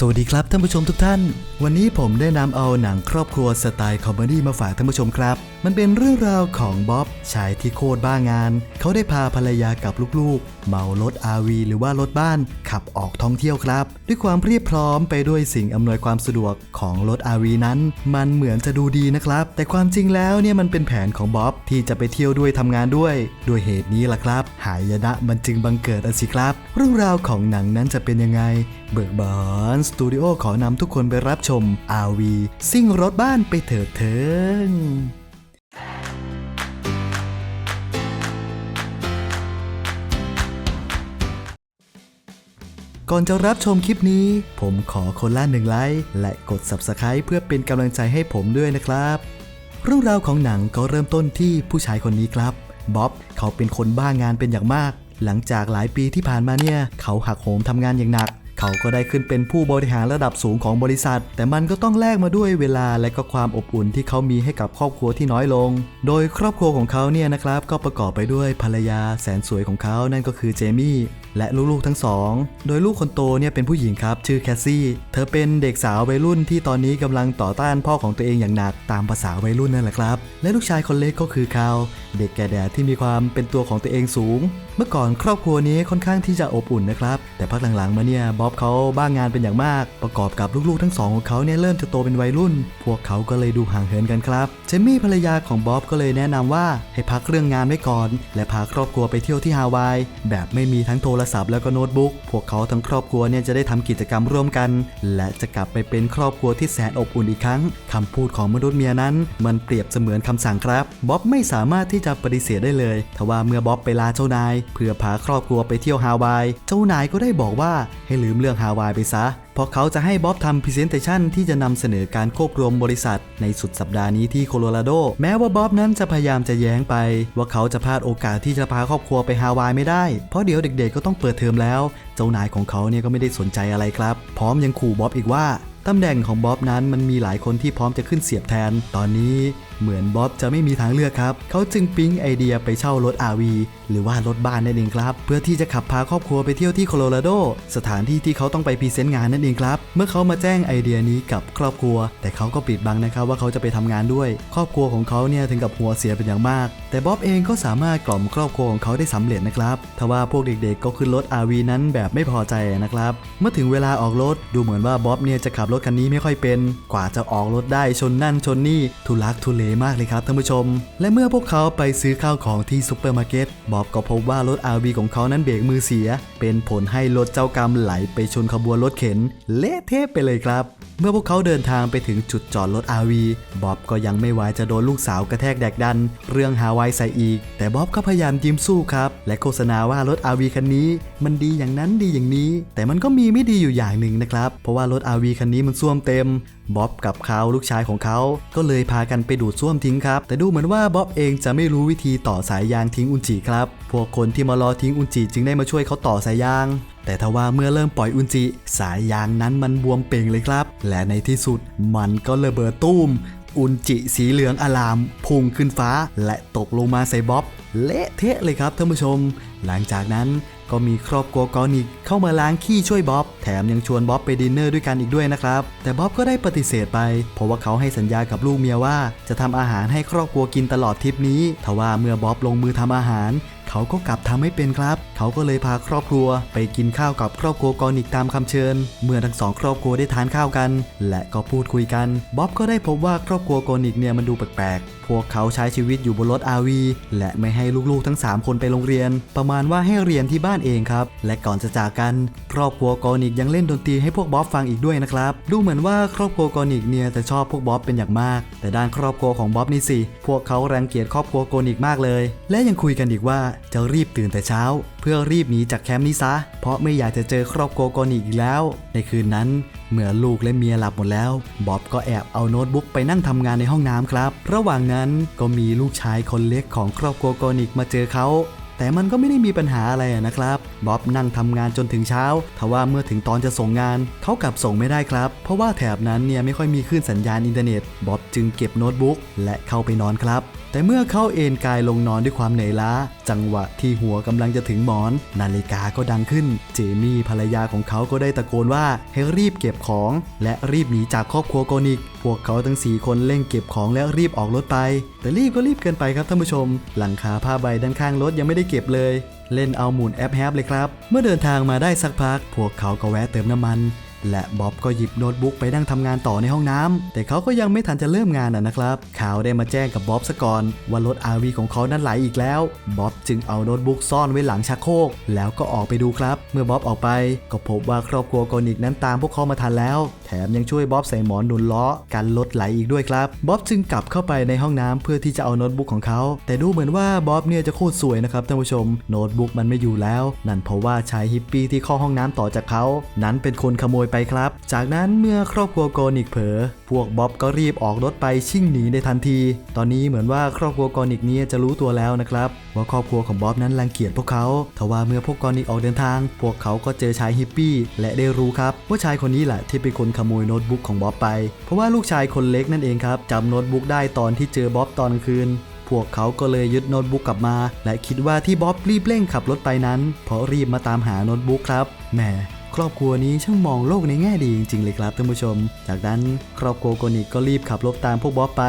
สวัสดีครับท่านผู้ชมทุกท่าน วันนี้ผมได้นำเอาหนังครอบครัวสไตล์คอมเมดี้มาฝากท่านผู้ชมครับ มันเป็นเรื่องราวของบ๊อบชายที่โคตรบ้างาน เขาได้พาภรรยากับลูกๆ เมารถ RV หรือว่ารถบ้าน ขับออกท่องเที่ยวครับ ด้วยความเรียบพร้อมไปด้วยสิ่งอำนวยความสะดวกของรถ RV นั้น มันเหมือนจะดูดีนะครับ แต่ความจริงแล้วเนี่ยมันเป็นแผนของบ๊อบที่จะไปเที่ยวด้วยทำงานด้วยด้วยเหตุนี้ล่ะครับ หายนะมันจึงบังเกิดอะสิครับ เรื่องราวของหนังนั้นจะเป็นยังไง เบิกบานสตูดิโอขอนำทุกคนไปรับชม RV ซิ่งรถบ้านไปเถิดเทิงก่อนจะรับชมคลิปนี้ ผมขอคนละหนึ่งไลค์และกด Subscribe เพื่อเป็นกำลังใจให้ผมด้วยนะครับ เรื่องราวของหนังก็เริ่มต้นที่ผู้ชายคนนี้ครับบ๊อบเขาเป็นคนบ้างานเป็นอย่างมาก หลังจากหลายปีที่ผ่านมาเนี่ย เขาหักโหมทำงานอย่างหนัก เขาก็ได้ขึ้นเป็นผู้บริหารระดับสูงของบริษัท แต่มันก็ต้องแลกมาด้วยเวลาและก็ความอบอุ่นที่เขามีให้กับครอบครัวที่น้อยลง โดยครอบครัวของเขาเนี่ยนะครับก็ประกอบไปด้วยภรรยาแสนสวยของเขานั่นก็คือเจมี่ และลูกๆทั้งสอง โดยลูกคนโตเนี่ยเป็นผู้หญิงครับชื่อแคสซี่ เธอเป็นเด็กสาววัยรุ่นที่ตอนนี้กำลังต่อต้านพ่อของตัวเองอย่างหนักตามภาษาวัยรุ่นนั่นแหละครับ และลูกชายคนเล็กก็คือคาวเด็กแก่แดดที่มีความเป็นตัวของตัวเองสูง เมื่อก่อนครอบครัวนี้ค่อนข้างที่จะอบอุ่นนะครับ แต่พักหลังๆมาเนี่ยบ๊อบเขาบ้างงานเป็นอย่างมาก ประกอบกับลูกๆทั้งสองของเขาเนี่ยเริ่มจะโตเป็นวัยรุ่น พวกเขาก็เลยดูห่างเหินกันครับ เจมี่ภรรยาของบ๊อบก็เลยแนะนำว่าให้พักเรื่องงานไว้ก่อน และพาครอบครัวไปเที่ยวที่ฮาวายแบบไม่มีทั้งโทรศัพท์แล้วก็โน้ตบุ๊ก พวกเขาทั้งครอบครัวเนี่ยจะได้ทำกิจกรรมร่วมกัน และจะกลับไปเป็นครอบครัวที่แสนอบอุ่นอีกครั้งคำพูดของมนุษย์เมียนั้น มันเปรียบเสมือนคำสั่งครับ บ๊อบไม่สามารถที่จะปฏิเสธได้เลยทว่าเมื่อบ๊อบไปลาเจ้านาย เพื่อพาครอบครัวไปเที่ยวฮาวาย เจ้านายก็ได้บอกว่าให้ลืมเรื่องฮาวายไปซะ เพราะเขาจะให้บ๊อบทำพรีเซนเตชันที่จะนำเสนอการควบรวมบริษัทในสุดสัปดาห์นี้ที่โคโลราโด แม้ว่าบ๊อบนั้นจะพยายามจะแย้งไป ว่าเขาจะพลาดโอกาสที่จะพาครอบครัวไปฮาวายไม่ได้ เพราะเดี๋ยวเด็กๆก็ต้องเปิดเทอมแล้ว เจ้านายของเขาเนี่ยก็ไม่ได้สนใจอะไรครับ พร้อมยังขู่บ๊อบอีกว่าตำแหน่งของบ๊อบนั้นมันมีหลายคนที่พร้อมจะขึ้นเสียบแทน ตอนนี้ เหมือนบ๊อบจะไม่มีทางเลือกครับ เขาจึงปิ๊งไอเดียไปเช่ารถ RV หรือว่ารถบ้านนั่นเองครับ เพื่อที่จะขับพาครอบครัวไปเที่ยวที่โคโลราโด สถานที่ที่เขาต้องไปพรีเซนต์งานนั่นเองครับ เมื่อเขามาแจ้งไอเดียนี้กับครอบครัว แต่เขาก็ปิดบังนะครับว่าเขาจะไปทำงานด้วย ครอบครัวของเขาเนี่ยถึงกับหัวเสียเป็นอย่างมาก แต่บ๊อบเองก็สามารถกล่อมครอบครัวของเขาได้สำเร็จนะครับทว่าพวกเด็กๆก็ขึ้นรถ RV นั้นแบบไม่พอใจนะครับ เมื่อถึงเวลาออกรถดูเหมือนว่าบ๊อบเนี่ยจะขับรถคันนี้ไม่ค่อยเป็น กว่าจะออกรถได้ชนนั่นชนนี่ทุลักทุเลมากเลยครับท่านผู้ชม และเมื่อพวกเขาไปซื้อข้าวของที่ซุปเปอร์มาร์เก็ตบ๊อบก็พบว่ารถ RV ของเขานั้นเบรกมือเสีย เป็นผลให้รถเจ้ากรรมไหลไปชนขบวนรถเข็นเละเทะไปเลยครับ เมื่อพวกเขาเดินทางไปถึงจุดจอดรถ RV บ๊อบก็ยังไม่ไหวจะโดนลูกสาวกระแทกแดกดัน เรื่องฮาวายใส่อีก แต่บ๊อบก็พยายามยิ้มสู้ครับ และโฆษณาว่ารถ RV คันนี้ มันดีอย่างนั้นดีอย่างนี้ แต่มันก็มีไม่ดีอยู่อย่างหนึ่งนะครับ เพราะว่ารถ RV คันนี้มันซ่วมเต็มบ๊อบกับเขาลูกชายของเขา ก็เลยพากันไปดูดซ่วมทิ้งครับ แต่ดูเหมือนว่าบ๊อบเองจะไม่รู้วิธีต่อสายยางทิ้งอุจิครับ พวกคนที่มารอทิ้งอุจิจึงได้มาช่วยเขาต่อสายยาง แต่ทว่าเมื่อเริ่มปล่อยอุจิสายยางนั้นมันบวมเป่งเลยครับ และในที่สุดมันก็ระเบิดตุ้ม อุนจิสีเหลืองอลาม พุ่งขึ้นฟ้าและตกลงมาใส่บ๊อบ เละเทะเลยครับท่านผู้ชม หลังจากนั้นก็มีครอบครัวกอนิกเข้ามาล้างขี้ช่วยบ๊อบ แถมยังชวนบ๊อบไปดินเนอร์ด้วยกันอีกด้วยนะครับ แต่บ๊อบก็ได้ปฏิเสธไป เพราะว่าเขาให้สัญญากับลูกเมียว่า จะทำอาหารให้ครอบครัวกินตลอดทริปนี้ ทว่าเมื่อบ๊อบลงมือทำอาหาร เขาก็กลับทำไม่เป็นครับเขาก็เลยพาครอบครัว ไปกินข้าวกับครอบครัวกอนิกตามคำเชิญ เมื่อทั้งสองครอบครัวได้ทานข้าวกัน และก็พูดคุยกันบ๊อบก็ได้พบว่าครอบครัวกอนิกเนี่ยมันดูแปลกๆ พวกเขาใช้ชีวิตอยู่บนรถ RV และไม่ให้ลูกๆทั้ง 3 คนไปโรงเรียน ประมาณว่าให้เรียนที่บ้านเองครับ และก่อนจะจากกัน ครอบครัวกอนิกยังเล่นดนตรีให้พวกบ๊อบฟังอีกด้วยนะครับ ดูเหมือนว่าครอบครัวกอนิกเนี่ยจะชอบพวกบ๊อบเป็นอย่างมาก แต่ด้านครอบครัวของบ๊อบนี่สิ พวกเขารังเกียจครอบครัวกอนิกมากเลย และยังคุยกันอีกว่าจะรีบตื่นแต่เช้า พื่อรีบหนีจากแคมป์นี้ซะ เพราะไม่อยากจะเจอครอบครัวกอนอีกแล้ว ในคืนนั้นเมื่อลูกและเมียหลับหมดแล้วบ๊อบก็แอบเอาโน้ตบุ๊กไปนั่งทำงานในห้องน้ำครับ ระหว่างนั้นก็มีลูกชายคนเล็กของครอบครัวกอนิกมาเจอเขาแต่มันก็ไม่ได้มีปัญหาอะไรนะครับ บ๊อบนั่งทำงานจนถึงเช้าทว่าเมื่อถึงตอนจะส่งงานเขากลับส่งไม่ได้ครับ เพราะว่าแถบนั้นเนี่ยไม่ค่อยมีคลื่นสัญญาณอินเทอร์เน็ตบ๊อบจึงเก็บโน้ตบุ๊กและเข้าไปนอนครับ แต่เมื่อเข้าเอนกายลงนอนด้วยความเหนื่อยล้า จังหวะที่หัวกำลังจะถึงหมอน นาฬิกาก็ดังขึ้น เจมี่ภรรยาของเขาก็ได้ตะโกนว่าให้รีบเก็บของ และรีบหนีจากครอบครัวโกนิก พวกเขาทั้ง 4 คนเร่งเก็บของและรีบออกรถไป แต่รีบก็รีบเกินไปครับท่านผู้ชม หลังคาผ้าใบด้านข้างรถยังไม่ได้เก็บเลย เล่นเอาหมุนแอปแฮปเลยครับ เมื่อเดินทางมาได้สักพัก พวกเขาก็แวะเติมน้ำมัน และบ๊อบก็หยิบโน้ตบุ๊กไปนั่งทำงานต่อในห้องน้ำแต่เขาก็ยังไม่ทันจะเริ่มงานนะนะครับ ข่าวได้มาแจ้งกับบ๊อบซะก่อน ว่ารถ RV ของเขานั้นไหลอีกแล้วบ๊อบจึงเอาโน้ตบุ๊กซ่อนไว้หลังชักโครกแล้วก็ออกไปดูครับ เมื่อบ๊อบออกไปก็พบว่าครอบครัวกอนิกนั้นตามพวกเขามาทันแล้วแถมยังช่วยบ๊อบใส่หมอนหนุนล้อกันรถไหลอีกด้วยครับบ๊อบจึงกลับเข้าไปในห้องน้ำเพื่อที่จะเอาโน้ตบุ๊กของเขา แต่ดูเหมือนว่าบ๊อบเนี่ยจะโคตรสวยนะครับท่านผู้ชมโน้ตบุ๊กมันไม่อยู่แล้ว นั่นเพราะว่าชายฮิปปี้ที่เข้าห้องน้ำต่อจากเขา นั้นเป็นคนขโมยไปครับ จากนั้นเมื่อครอบครัวโกนิกเผลอพวกบ๊อบก็รีบออกรถไปชิ่งหนีในทันที ตอนนี้เหมือนว่าครอบครัวโกนิกเนี่ยจะรู้ตัวแล้วนะครับว่าครอบครัวของบ๊อบนั้นรังเกียจพวกเขาทว่าเมื่อพวกโกนิกออกเดินทาง พวกเขาก็เจอชายฮิปปี้และได้รู้ครับว่าชายคนนี้แหละที่เป็นคนขโมยโน้ตบุ๊กของบ๊อบไป เพราะว่าลูกชายคนเล็กนั่นเองครับจำโน้ตบุ๊กได้ตอนที่เจอบ๊อบตอนคืน พวกเขาก็เลยยึดโน้ตบุ๊กกลับมา และคิดว่าที่บ๊อบรีบเร่งขับรถไปนั้น เพราะรีบมาตามหาโน้ตบุ๊กครับแหมครอบครัวนี้ช่างมองโลกในแง่ดีจริงๆเลยครับท่านผู้ชม จากนั้นครอบครัวโกนิกก็รีบขับรถตามพวกบ๊อบไป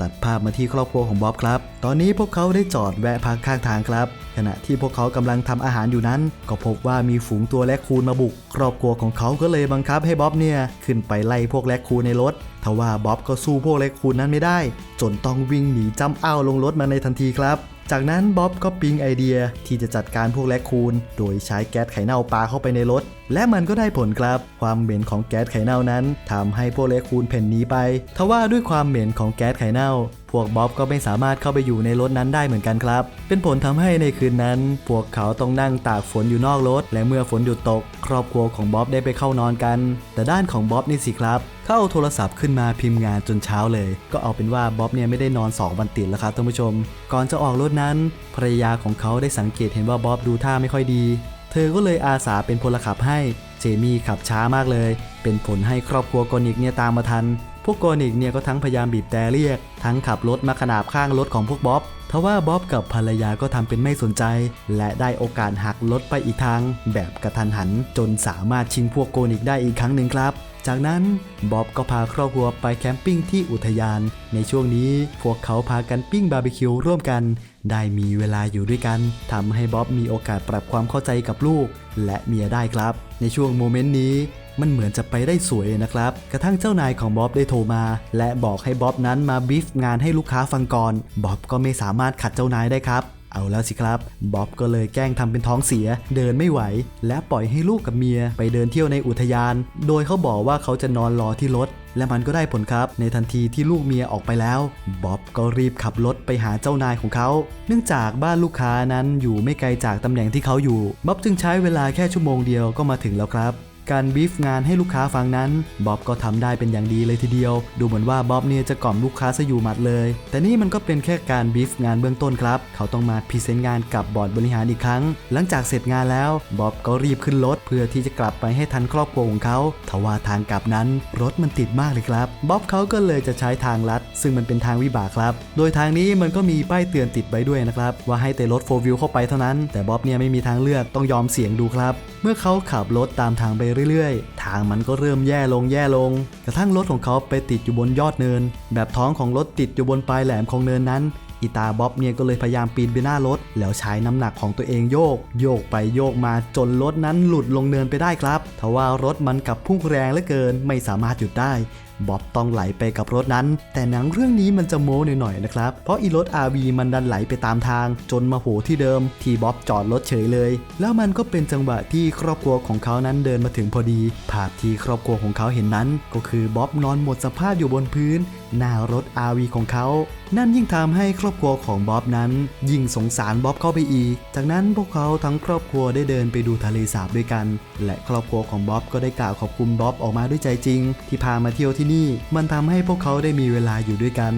ตัดภาพมาที่ครอบครัวของบ๊อบครับ ตอนนี้พวกเขาได้จอดแวะพักข้างทางครับ ขณะที่พวกเขากำลังทำอาหารอยู่นั้น ก็พบว่ามีฝูงตัวแรคคูนมาบุก ครอบครัวของเขาก็เลยบังคับให้บ๊อบเนี่ยขึ้นไปไล่พวกแรคคูนในรถทว่าบ๊อบก็สู้พวกแรคคูนนั้นไม่ได้ จนต้องวิ่งหนีจำอ้าวลงรถมาในทันทีครับ จากนั้นบ๊อบก็ปิ๊งไอเดียที่จะจัดการพวกแรคคูน โดยใช้แก๊สไข่เน่าปาเข้าไปในรถ และมันก็ได้ผลครับ ความเหม็นของแก๊สไข่เน่านั้นทำให้พวกแรคคูนเพ่นหนีไป ทว่าด้วยความเหม็นของแก๊สไข่เน่า วกบ๊อบก็ไม่สามารถเข้าไปอยู่ในรถนั้นได้เหมือนกันครับ เป็นผลทำให้ในคืนนั้น พวกเขาต้องนั่งตากฝนอยู่นอกรถ และเมื่อฝนหยุดตก ครอบครัวของบ๊อบได้ไปเข้านอนกัน แต่ด้านของบ๊อบนี่สิครับเข้าเอาโทรศัพท์ขึ้นมาพิมพ์งานจนเช้าเลย ก็เอาเป็นว่าบ๊อบเนี่ยไม่ได้นอน 2 วันติดแล้วครับท่านผู้ชม ก่อนจะออกรถนั้นภรรยาของเขาได้สังเกตเห็นว่าบ๊อบดูท่าไม่ค่อยดี เธอก็เลยอาสาเป็นพลขับให้ เจมี่ขับช้ามากเลย เป็นผลให้ครอบครัวกอนิกเนี่ยตามมาทัน พวกกอนิกเนี่ยก็ทั้งพยายามบีบแต่เรียก ทั้งขับรถมาขนาบข้างรถของพวกบ๊อบทว่าบ๊อบกับภรรยาก็ทำเป็นไม่สนใจ และได้โอกาสหักรถไปอีกทาง แบบกระทันหัน จนสามารถชิงพวกโกนิกได้อีกครั้งหนึ่งครับ จากนั้นบ๊อบก็พาครอบครัวไปแคมปิ้งที่อุทยาน ในช่วงนี้พวกเขาพากันปิ้งบาร์บีคิวร่วมกัน ได้มีเวลาอยู่ด้วยกันทำให้บ๊อบมีโอกาสปรับความเข้าใจกับลูก และเมียได้ครับ ในช่วงโมเมนต์นี้ มันเหมือนจะไปได้สวยนะครับ กระทั่งเจ้านายของบ๊อบได้โทรมา และบอกให้บ๊อบนั้นมาบีฟงานให้ลูกค้าฟังก่อนบ๊อบก็ไม่สามารถขัดเจ้านายได้ครับเอาแล้วสิครับบ๊อบก็เลยแกล้งทำเป็นท้องเสีย เดินไม่ไหว และปล่อยให้ลูกกับเมียไปเดินเที่ยวในอุทยาน โดยเขาบอกว่าเขาจะนอนรอที่รถ และมันก็ได้ผลครับ ในทันทีที่ลูกเมียออกไปแล้วบ๊อบก็รีบขับรถไปหาเจ้านายของเขา เนื่องจากบ้านลูกค้านั้นอยู่ไม่ไกลจากตำแหน่งที่เขาอยู่บ๊อบจึงใช้เวลาแค่ชั่วโมงเดียวก็มาถึงแล้วครับ การบีฟงานให้ลูกค้าฟังนั้นบ๊อบก็ทำได้เป็นอย่างดีเลยทีเดียว ดูเหมือนว่าบ๊อบเนี่ยจะกล่อมลูกค้าซะอยู่หมัดเลย แต่นี่มันก็เป็นแค่การบีฟงานเบื้องต้นครับ เขาต้องมาพรีเซนต์งานกับบอร์ดบริหารอีกครั้ง หลังจากเสร็จงานแล้วบ๊อบก็รีบขึ้นรถเพื่อที่จะกลับไปให้ทันครอบครัวของเขาทว่าทางกลับนั้นรถมันติดมากเลยครับบ๊อบเขาก็เลยจะใช้ทางลัด ซึ่งมันเป็นทางวิบากครับ โดยทางนี้มันก็มีป้ายเตือนติดไว้ด้วยนะครับว่าให้แต่รถโฟวิวเข้าไปเท่านั้น แต่บ๊อบเนี่ยไม่มีทางเลือกต้องยอมเสี่ยงดูครับ เมื่อเขาขับรถตามทางไปเรื่อยๆ ทางมันก็เริ่มแย่ลงแย่ลง กระทั่งรถของเขาไปติดอยู่บนยอดเนิน แบบท้องของรถติดอยู่บนปลายแหลมของเนินนั้นอิตาบ๊อบเนี่ยก็เลยพยายามปีนไปหน้ารถ แล้วใช้น้ำหนักของตัวเองโยก โยกไปโยกมาจนรถนั้นหลุดลงเนินไปได้ครับทว่ารถมันกลับพุ่งแรงเหลือเกินไม่สามารถหยุดได้ บ๊อบต้องไหลไปกับรถนั้น แต่หนังเรื่องนี้มันจะโม้หน่อยๆนะครับ เพราะอีรถ RV มันดันไหลไปตามทาง จนมาโผล่ที่เดิม ที่บ๊อบจอดรถเฉยเลย แล้วมันก็เป็นจังหวะที่ครอบครัวของเขานั้นเดินมาถึงพอดี ภาพที่ครอบครัวของเขาเห็นนั้น ก็คือบ๊อบนอนหมดสภาพอยู่บนพื้น หน้ารถ RV ของเขา นั่นยิ่งทำให้ครอบครัวของบ๊อบนั้น ยิ่งสงสารบ๊อบเข้าไปอีก จากนั้นพวกเขาทั้งครอบครัวได้เดินไปดูทะเลสาบด้วยกัน และครอบครัวของบ๊อบก็ได้กล่าวขอบคุณบ๊อบออกมาด้วยใจจริง ที่พามาเที่ยวที่นี่มันทำให้พวกเขาได้มีเวลาอยู่ด้วยกัน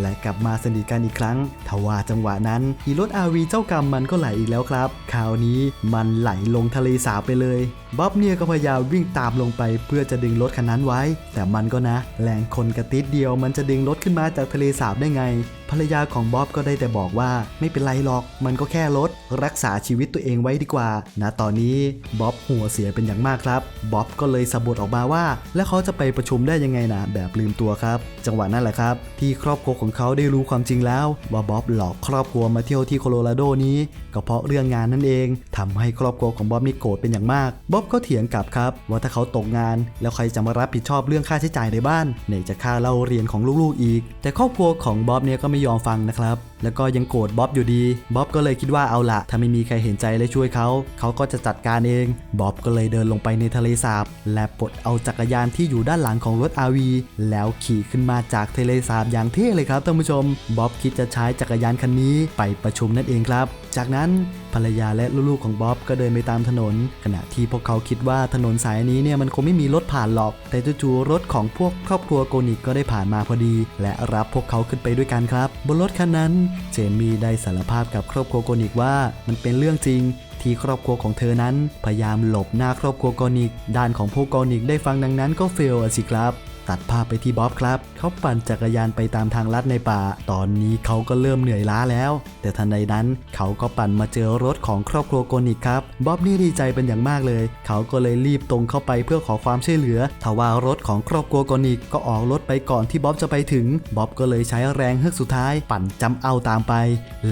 และกลับมาสนิทกันอีกครั้ง ทว่าจังหวะนั้นอีรถ RV เจ้ากรรมมันก็ไหลอีกแล้วครับ คราวนี้มันไหลลงทะเลสาบไปเลย บ๊อบเนี่ยก็พยายามวิ่งตามลงไปเพื่อจะดึงรถคันนั้นไว้ แต่มันก็นะ แรงคนกระติดเดียวมันจะดึงรถขึ้นมาจากทะเลสาบได้ไง ภรรยาของบ๊อบก็ได้แต่บอกว่าไม่เป็นไรหรอก มันก็แค่รถรักษาชีวิตตัวเองไว้ดีกว่าณตอนนี้บ๊อบหัวเสียเป็นอย่างมากครับบ๊อบก็เลยสะบัดออกมาว่า แล้วเขาจะไปประชุมได้ยังไงนะแบบลืมตัวครับ จังหวะนั้นแหละครับ ที่ครอบครัวของเขาได้รู้ความจริงแล้ว ว่าบ๊อบหลอกครอบครัวมาเที่ยวที่โคโลราโดนี้ก็เพราะเรื่องงานนั่นเองทำให้ครอบครัวของบ๊อบนี่โกรธเป็นอย่างมากบ๊อบก็เถียงกลับครับ ว่าถ้าเขาตกงาน แล้วใครจะมารับผิดชอบเรื่องค่าใช้จ่ายในบ้านไหนจะค่าเล่าเรียนของลูกๆอีก แต่ครอบครัวของบ๊อบเนี่ยก็ไม่ยอมฟังนะครับ แล้วก็ยังโกรธบ๊อบอยู่ดีบ๊อบก็เลยคิดว่าเอาละถ้าไม่มีใครเห็นใจและช่วยเขาเขาก็จะจัดการเองบ๊อบก็เลยเดินลงไปในทะเลสาบ และปลดเอาจักรยานที่อยู่ด้านหลังของรถ RV แล้วขี่ขึ้นมาจากทะเลสาบอย่างเท่เลยครับท่านผู้ชมบ๊อบคิดจะใช้จักรยานคันนี้ไปประชุมนั่นเองครับ จากนั้นภรรยาและลูกๆของบ๊อบก็เดินไปตามถนน ขณะที่พวกเขาคิดว่าถนนสายนี้เนี่ยมันคงไม่มีรถผ่านหรอก แต่จู่ๆรถของพวกครอบครัวโกนิกก็ได้ผ่านมาพอดี และรับพวกเขาขึ้นไปด้วยกันครับ บนรถคันนั้นเจมี่ได้สารภาพกับครอบครัวโกนิกว่ามันเป็นเรื่องจริงที่ครอบครัวของเธอนั้น พยายามหลบหน้าครอบครัวโกนิก ด้านของพวกโกนิกได้ฟังดังนั้นก็เฟลสิครับ ตัดภาพไปที่บ๊อบครับ เขาปั่นจักรยานไปตามทางลัดในป่า ตอนนี้เขาก็เริ่มเหนื่อยล้าแล้ว แต่ทันใดนั้นเขาก็ปั่นมาเจอรถของครอบครัวโกนิกครับ บ๊อบนี่ดีใจเป็นอย่างมากเลย เขาก็เลยรีบตรงเข้าไปเพื่อขอความช่วยเหลือ ทว่ารถของครอบครัวโกนิกก็ออกรถไปก่อนที่บ๊อบจะไปถึง บ๊อบก็เลยใช้แรงเฮือกสุดท้าย ปั่นจำเอาตามไป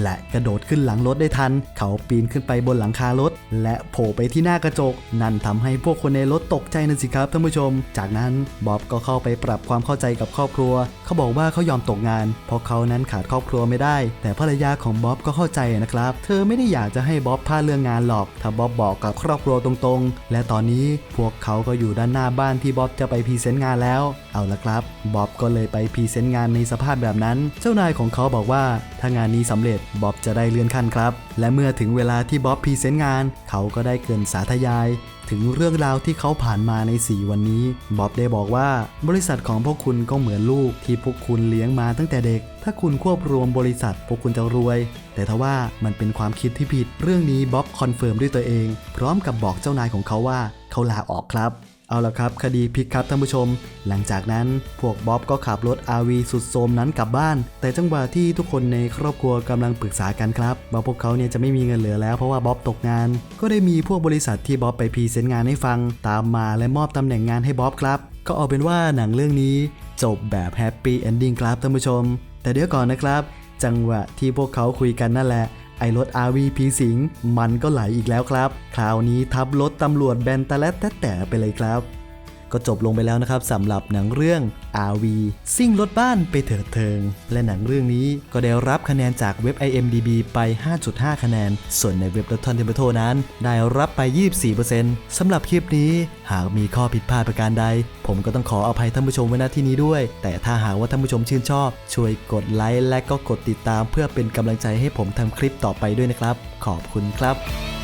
และกระโดดขึ้นหลังรถได้ทัน เขาปีนขึ้นไปบนหลังคารถ และโผล่ไปที่หน้ากระจก นั่นทำให้พวกคนในรถตกใจนั่นสิครับท่านผู้ชม จากนั้นบ๊อบก็เข้าไปปรับความเข้าใจกับครอบครัว เขาบอกว่าเขายอมตกงาน เพราะเขานั้นขาดครอบครัวไม่ได้ แต่ภรรยาของบ๊อบก็เข้าใจนะครับ เธอไม่ได้อยากจะให้บ๊อบพลาดเรื่องงานหรอกถ้าบ๊อบบอกกับครอบครัวตรงๆ และตอนนี้พวกเขาก็อยู่ด้านหน้าบ้านที่บ๊อบจะไปพรีเซนต์งานแล้ว เอาละครับ บ๊อบก็เลยไปพรีเซนต์งานในสภาพแบบนั้น เจ้านายของเขาบอกว่าถ้างานนี้สำเร็จบ๊อบจะได้เลื่อนขั้นครับ และเมื่อถึงเวลาที่บ๊อบพรีเซนต์งาน เขาก็ได้เกินสาธยาย ถึงเรื่องราวที่เขาผ่านมาใน 4 วันนี้บ๊อบได้บอกว่า บริษัทของพวกคุณก็เหมือนลูกที่พวกคุณเลี้ยงมาตั้งแต่เด็ก ถ้าคุณควบรวมบริษัท พวกคุณจะรวย แต่ทว่ามันเป็นความคิดที่ผิด เรื่องนี้บ๊อบคอนเฟิร์มด้วยตัวเอง พร้อมกับบอกเจ้านายของเขาว่าเขาลาออกครับ เอาละครับ คดีพลิกครับท่านผู้ชม หลังจากนั้นพวกบ๊อบก็ขับรถ RV สุดโทมนั้นกลับบ้าน แต่จังหวะที่ทุกคนในครอบครัวกำลังปรึกษากันครับว่าพวกเขาเนี่ยจะไม่มีเงินเหลือแล้วเพราะว่าบ๊อบตกงาน ก็ได้มีพวกบริษัทที่บ๊อบไปพรีเซนต์งานให้ฟัง ตามมาและมอบตำแหน่งงานให้บ๊อบครับ ก็เอาเป็นว่าหนังเรื่องนี้ จบแบบแฮปปี้เอนดิ้งครับท่านผู้ชม แต่เดี๋ยวก่อนนะครับ จังหวะที่พวกเขาคุยกันนั่นแหละ ไอรถ RV พีสิง มันก็ไหลอีกแล้วครับ คราวนี้ทับรถตำรวจแบนตะและแตะแต่ไปเลยครับ ก็จบลงไปแล้วนะครับสำหรับหนังเรื่อง RV ซิ่งรถบ้านไปเถิดเทิง และหนังเรื่องนี้ก็ได้รับคะแนนจากเว็บ IMDB ไป 5.5 คะแนน ส่วนในเว็บ Rotten Tomato นั้น ได้รับไป 24%สำหรับคลิปนี้หากมีข้อผิดพลาดประการใด ผมก็ต้องขออภัยท่านผู้ชมไว้ณที่นี้ด้วย แต่ถ้าหากว่าท่านผู้ชมชื่นชอบ ช่วยกดไลค์และก็กดติดตาม เพื่อเป็นกำลังใจให้ผมทำคลิปต่อไปด้วยนะครับ ขอบคุณครับ